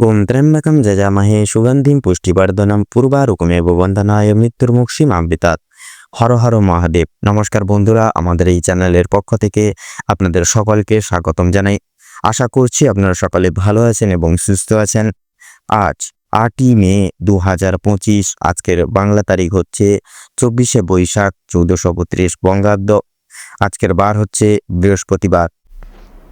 ওম ত্র্যম্বকম যজামহে সুগন্ধিম পুষ্টিবর্ধনম পূর্বারুকুমেব বন্দনায় মৃত্যুর্মুক্ষী মাম্বিতাত হর হর মহাদেব। নমস্কার বন্ধুরা, আমাদের এই চ্যানেলের পক্ষ থেকে আপনাদের সকলকে স্বাগতম জানাই। আশা করছি আপনারা সকলে ভালো আছেন এবং সুস্থ আছেন। আজ আটই মে দু হাজার পঁচিশ, আজকের বাংলা তারিখ হচ্ছে চব্বিশে বৈশাখ চৌদ্দশো বত্রিশ বঙ্গাব্দ। আজকের বার হচ্ছে বৃহস্পতিবার।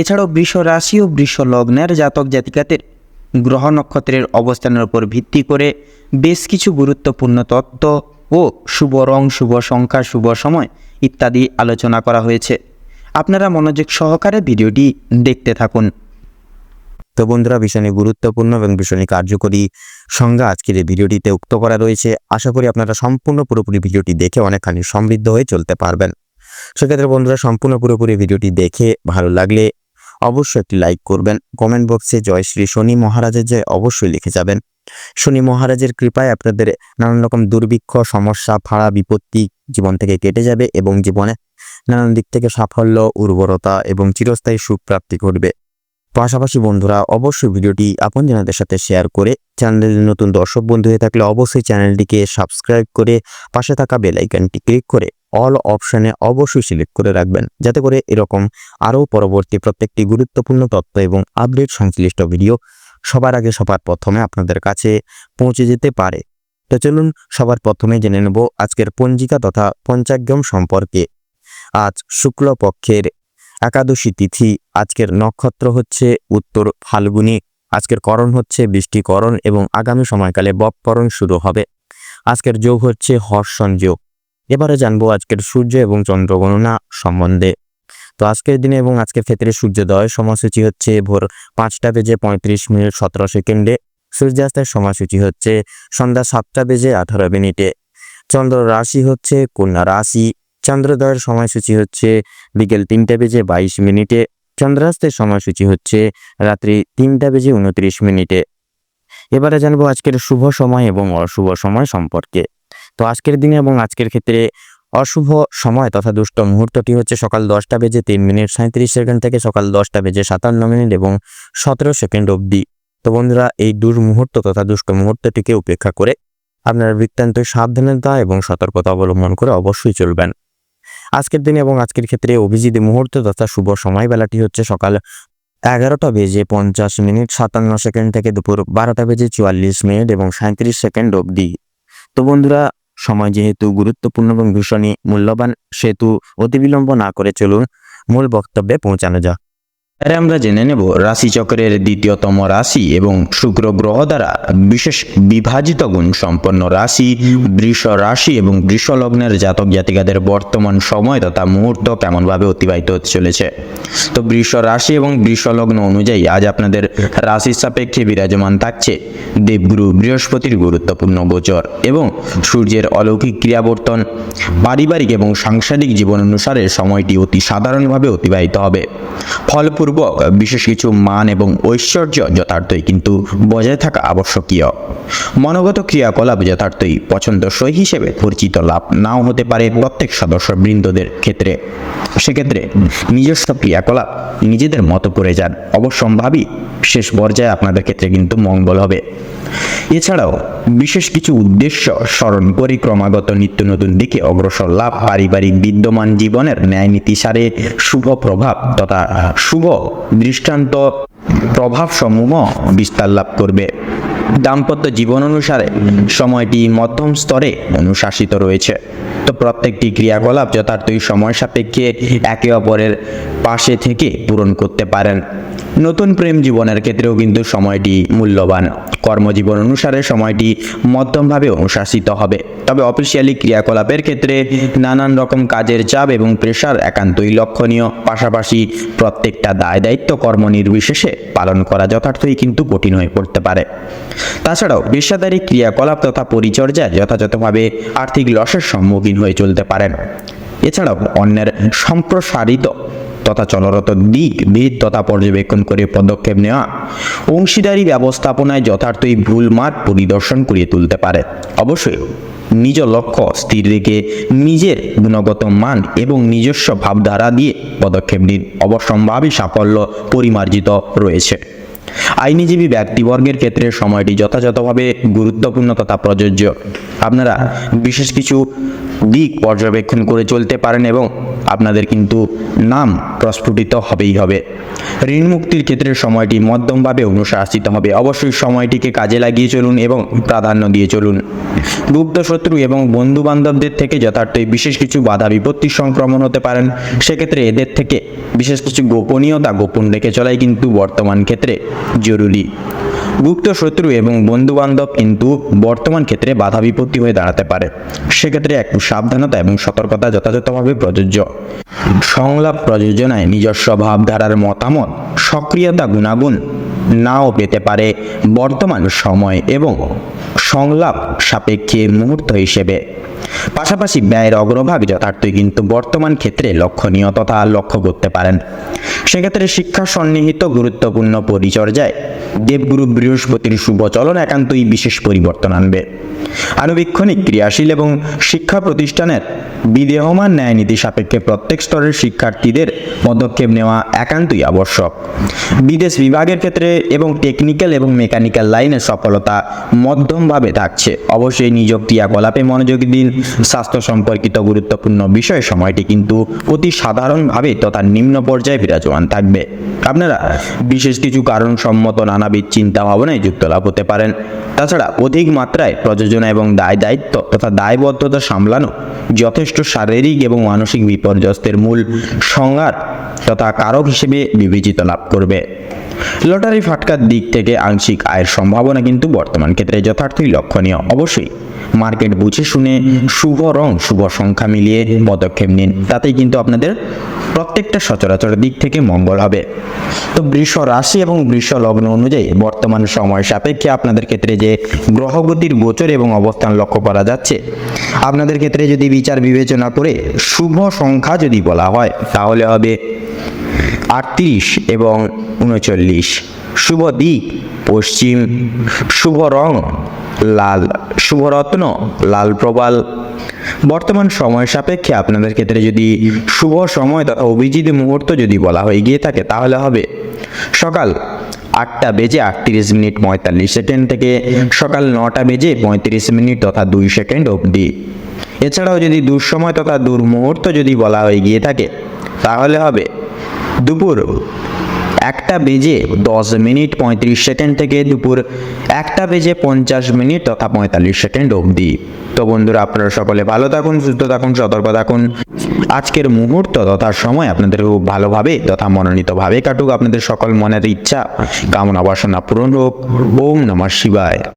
এছাড়াও বৃষ রাশি ও বৃষ লগ্নের জাতক জাতিকাদের গ্রহ নক্ষত্রের অবস্থানের উপর ভিত্তি করে বেশ কিছু গুরুত্বপূর্ণ তত্ত্ব ও শুভ রং, শুভ সংখ্যা, শুভ সময় ইত্যাদি আলোচনা করা হয়েছে। আপনারা মনোযোগ সহকারে ভিডিওটি দেখতে থাকুন। তো বন্ধুরা ভীষণই গুরুত্বপূর্ণ এবং ভীষণই কার্যকরী সংজ্ঞা আজকের এই ভিডিওটিতে উক্ত করা রয়েছে। আশা করি আপনারা সম্পূর্ণ পুরোপুরি ভিডিওটি দেখে অনেকখানি সমৃদ্ধ হয়ে চলতে পারবেন। সেক্ষেত্রে বন্ধুরা, সম্পূর্ণ পুরোপুরি ভিডিওটি দেখে ভালো লাগলে অবশ্যই একটি লাইক করবেন। কমেন্ট বক্সে জয় শ্রী শনি মহারাজের জয় অবশ্যই লিখে যাবেন। শনি মহারাজের কৃপায় আপনাদের নানান রকম দুর্ভিক্ষ, সমস্যা, ফাড়া, বিপত্তি জীবন থেকে কেটে যাবে এবং জীবনে নানান দিক থেকে সাফল্য, উর্বরতা এবং চিরস্থায়ী সুখ প্রাপ্তি ঘটবে। পাশাপাশি বন্ধুরা, অবশ্যই ভিডিওটি আপনজনদের সাথে শেয়ার করে চ্যানেলের নতুন দর্শক বন্ধু হয়ে থাকলে অবশ্যই চ্যানেলটিকে সাবস্ক্রাইব করে পাশে থাকা বেল আইকনটি ক্লিক করে অল অপশনে অবশ্যই সিলেক্ট করে রাখবেন। যাতে করে এরকম আরও পরবর্তী প্রত্যেকটি গুরুত্বপূর্ণ তথ্য এবং আপডেট সংশ্লিষ্ট ভিডিও সবার আগে সবার প্রথমে আপনাদের কাছে পৌঁছে যেতে পারে। তো চলুন সবার প্রথমে জেনে নেব আজকের পঞ্জিকা তথা পঞ্চাগ্যম সম্পর্কে। আজ শুক্লপক্ষের একাদশী তিথি, আজকের নক্ষত্র হচ্ছে উত্তর ফাল্গুনী, আজকের করণ হচ্ছে বৃষ্টিকরণ এবং আগামী সময়কালে বপকরণ শুরু হবে। আজকের যোগ হচ্ছে হর্ষণ যোগ। এবারে জানব আজকের সূর্য এবং চন্দ্র গণনা সম্বন্ধে। তো আজকের দিনে এবং আজকের ক্ষেত্রে সূর্যোদয়, সময়সূচি হচ্ছে ভোর পাঁচটা বেজে পঁয়ত্রিশ মিনিট সতেরো সেকেন্ডে। সূর্যাস্তের সময়সূচি হচ্ছে সন্ধ্যা সাতটা বেজে আঠারো মিনিটে। চন্দ্র রাশি হচ্ছে কন্যা রাশি। চন্দ্রোদয়ের সময়সূচি হচ্ছে বিকেল তিনটা বেজে বাইশ মিনিটে। চন্দ্রাস্তের সময়সূচি হচ্ছে রাত্রি তিনটা বেজে উনত্রিশ মিনিটে। এবারে জানব আজকের শুভ সময় এবং অশুভ সময় সম্পর্কে। তো আজকের দিনে এবং আজকের ক্ষেত্রে অশুভ সময় তথা দুষ্ট মুহূর্তটি হচ্ছে সকাল দশটা বেজে তিন মিনিট সাঁত্রিশ সেকেন্ড থেকে সকাল দশটা বেজে সাতান্ন মিনিট এবং সতেরো সেকেন্ড অবধি। তো বন্ধুরা, এই দুর্মুহূর্ত তথা দুষ্ট মুহূর্তটিকে উপেক্ষা করে আপনারা বৃত্তান্ত সাবধানতা এবং সতর্কতা অবলম্বন করে অবশ্যই চলবেন। আজকের দিনে এবং আজকের ক্ষেত্রে অভিজিৎ মুহূর্ত তথা শুভ সময় বেলাটি হচ্ছে সকাল এগারোটা বেজে পঞ্চাশ মিনিট সাতান্ন সেকেন্ড থেকে দুপুর বারোটা বেজে চুয়াল্লিশ মিনিট এবং সাঁত্রিশ সেকেন্ড অবধি। তো বন্ধুরা সময় যেহেতু গুরুত্বপূর্ণ এবং ভীষণই মূল্যবান, সেহেতু অতিবিলম্ব না করে চলুন মূল বক্তব্যে পৌঁছানো যাক। এবারে আমরা জেনে নেব রাশিচক্রের দ্বিতীয়তম রাশি এবং শুক্র গ্রহ দ্বারা বিশেষ বিভাজিত গুণ সম্পন্ন রাশি, বৃষ রাশি এবং বৃষ লগ্নের জাতক জাতিকাদের বর্তমান সময় তথা মুহূর্ত কেমনভাবে অতিবাহিত হতে চলেছে। তো বৃষ রাশি এবং বৃষ লগ্ন অনুযায়ী আজ আপনাদের রাশির সাপেক্ষে বিরাজমান থাকছে দেবগুরু বৃহস্পতির গুরুত্বপূর্ণ গোচর এবং সূর্যের অলৌকিক ক্রিয়াবর্তন, পারিবারিক এবং সাংসারিক জীবন অনুসারে সময়টি অতি সাধারণভাবে অতিবাহিত হবে। ফলপূর্বক বিশেষ কিছু মান এবং ঐশ্বর্য যথার্থই কিন্তু বজায় থাকা আবশ্যকীয়। মনোগত ক্রিয়াকলাপ যথার্থই পছন্দসই হিসেবে পরিচিত লাভ নাও হতে পারে প্রত্যেক সদস্য বৃন্দদের ক্ষেত্রে। সেক্ষেত্রে নিজস্ব ক্রিয়াকলাপ নিজেদের মতো করে যান। অবশ্যম্ভাবী শেষ পর্যায়ে আপনাদের ক্ষেত্রে কিন্তু মঙ্গল হবে। এছাড়াও বিশেষ কিছু উদ্দেশ্য স্মরণ পরিক্রমাগত নিত্য নতুন দিকে অগ্রসর লাভ, পারিবারিক বিদ্যমান জীবনের ন্যায় নীতিসারে শুভ প্রভাব তথা শুভ দৃষ্টান্ত প্রভাব সমূহ বিস্তার লাভ করবে। দাম্পত্য জীবন অনুসারে সময়টি মধ্যম স্তরে অনুশাসিত রয়েছে। তো প্রত্যেকটি ক্রিয়াকলাপ যথার্থই সময় সাপেক্ষে একে অপরের পাশে থেকে পূরণ করতে পারেন। নতুন প্রেম জীবনের ক্ষেত্রেও কিন্তু সময়টি মূল্যবান। কর্মজীবন অনুসারে সময়টি মধ্যমভাবে অনুশাসিত হবে। তবে অফিসিয়ালি ক্রিয়াকলাপের ক্ষেত্রে নানান রকম কাজের চাপ এবং প্রেশার একান্তই লক্ষণীয়। পাশাপাশি প্রত্যেকটা দায় দায়িত্ব কর্ম নির্বিশেষে পালন করা যথার্থই কিন্তু কঠিন হয়ে পড়তে পারে। তাছাড়াও পেশাদারী ক্রিয়াকলাপ তথা পরিচর্যায় যথাযথভাবে আর্থিক লসের সম্মুখীন হয়ে চলতে পারেন। এছাড়াও অন্যের সম্প্রসারিত তথা চলরত দিক ভিত তথা পর্যবেক্ষণ করে পদক্ষেপ নেওয়া। অংশীদারি ব্যবস্থাপনায় যথার্থই ভুল মাঠ পরিদর্শন করিয়ে তুলতে পারে। অবশ্যই নিজ লক্ষ্য স্থির রেখে নিজের গুণগত মান এবং নিজস্ব ভাবধারা দিয়ে পদক্ষেপ নিন অবশ্যম্ভাবী সাফল্য পরিমার্জিত রয়েছে। আইনজীবী ব্যক্তিবর্গের ক্ষেত্রে সময়টি যথাযথভাবে গুরুত্বপূর্ণ তথা প্রযোজ্য। আপনারা বিশেষ কিছু দিক পর্যবেক্ষণ করে চলতে পারেন এবং আপনাদের কিন্তু নাম প্রস্ফুটিত হবেই হবে। ঋণ মুক্তির ক্ষেত্রে সময়টি মধ্যমভাবে অনুশাসিত হবে। অবশ্যই সময়টিকে কাজে লাগিয়ে চলুন এবং প্রাধান্য দিয়ে চলুন। গুপ্ত শত্রু এবং বন্ধু বান্ধবদের থেকে যথার্থই বিশেষ কিছু বাধা বিপত্তির সংক্রমণ হতে পারেন। সেক্ষেত্রে এদের থেকে বিশেষ কিছু গোপনীয়তা গোপন রেখে চলাই কিন্তু বর্তমান ক্ষেত্রে জরুরি। গুপ্ত শত্রু এবং বন্ধু বান্ধব কিন্তু বর্তমান ক্ষেত্রে বাধা বিপত্তি হয়ে দাঁড়াতে পারে। সেক্ষেত্রে একটু সাবধানতা এবং সতর্কতা যথাযথভাবে প্রযোজ্য। সংলাপ প্রযোজনায় নিজস্ব ভাবধারার মতামত, সক্রিয়তা, গুণাগুণ নাও পেতে পারে বর্তমান সময় এবং সংলাপ সাপেক্ষে মুহূর্ত হিসেবে। পাশাপাশি ব্যয়ের অগ্রভাগ যথার্থই কিন্তু বর্তমান ক্ষেত্রে লক্ষণীয় তথা লক্ষ্য করতে পারেন। সেক্ষেত্রে শিক্ষা সন্নিহিত গুরুত্বপূর্ণ পরিচর্যায় দেবগুরু বৃহস্পতির শুভ চলন একান্তই বিশেষ পরিবর্তন আনবে। আনুবীক্ষণিক ক্রিয়াশীল এবং শিক্ষা প্রতিষ্ঠানের বিদেহমান ন্যায়নীতি সাপেক্ষে প্রত্যেক স্তরের শিক্ষার্থীদের পদক্ষেপ নেওয়া একান্তই আবশ্যক। বিদেশ বিভাগের ক্ষেত্রে এবং টেকনিক্যাল এবং মেকানিক্যাল লাইনের সফলতা মধ্যমভাবে থাকছে। অবশ্যই নিযোগ ক্রিয়াকলাপে মনোযোগী দিন। স্বাস্থ্য সম্পর্কিত গুরুত্বপূর্ণ বিষয়, সময়টি কিন্তু অতি সাধারণভাবে তথা নিম্ন পর্যায়ে বিরাজমান থাকবে। আপনারা বিশেষ কিছু কারণ সম্মত নানাবিধ চিন্তা ভাবনায় যুক্ত লাভ হতে পারেন। তাছাড়া অধিক মাত্রায় প্রযোজনা এবং দায় দায়িত্ব তথা দায়বদ্ধতা সামলানো যথেষ্ট শারীরিক এবং মানসিক বিপর্যস্তের মূল সংঘাত তথা কারক হিসেবে বিবেচিত লাভ করবে। লটারি ফাটকার দিক থেকে আংশিক আয়ের সম্ভাবনা কিন্তু বর্তমান ক্ষেত্রে যথার্থই লক্ষণীয়। অবশ্যই মার্কেট বুঝে শুনে শুভ রং, শুভ সংখ্যা মিলিয়ে পদক্ষেপ নিন। তাতেই কিন্তু আপনাদের প্রত্যেকটা সচরাচর দিক থেকে মঙ্গল হবে। তো বৃষ রাশি এবং বৃষ লগ্ন অনুযায়ী বর্তমান সময় সাপেক্ষে আপনাদের ক্ষেত্রে যে গ্রহগতির গোচর এবং অবস্থান লক্ষ্য করা যাচ্ছে, আপনাদের ক্ষেত্রে যদি বিচার বিবেচনা করে শুভ সংখ্যা যদি বলা হয়, তাহলে হবে আটত্রিশ এবং উনচল্লিশ। শুভ দিক, পশ্চিম। শুভ রং, লাল। শুভরত্ন লাল প্রবাল। বর্তমান সময় সাপেক্ষে আপনাদের ক্ষেত্রে যদি শুভ সময় তথা অভিজিৎ মুহূর্ত যদি বলা হয়ে গিয়ে থাকে, তাহলে হবে সকাল আটটা বেজে আটত্রিশ মিনিট পঁয়তাল্লিশ সেকেন্ড থেকে সকাল নটা বেজে পঁয়ত্রিশ মিনিট তথা দুই সেকেন্ড অবধি। এছাড়াও যদি দুঃসময় তথা দুর্মুহূর্ত যদি বলা হয়ে গিয়ে থাকে, তাহলে হবে দুপুর একটা বেজে দশ মিনিট পঁয়ত্রিশ সেকেন্ড থেকে দুপুর একটা বেজে পঞ্চাশ মিনিট তথা পঁয়তাল্লিশ সেকেন্ড অবধি। তো বন্ধুরা, আপনারা সকলে ভালো থাকুন, সুস্থ থাকুন, সতর্ক থাকুন। আজকের মুহূর্ত তথা সময় আপনাদের খুব ভালোভাবে তথা মনোনীতভাবে কাটুক। আপনাদের সকল মনের ইচ্ছা, কামনা বাসনা পূরণ হোক। ওম নমঃ শিবায়।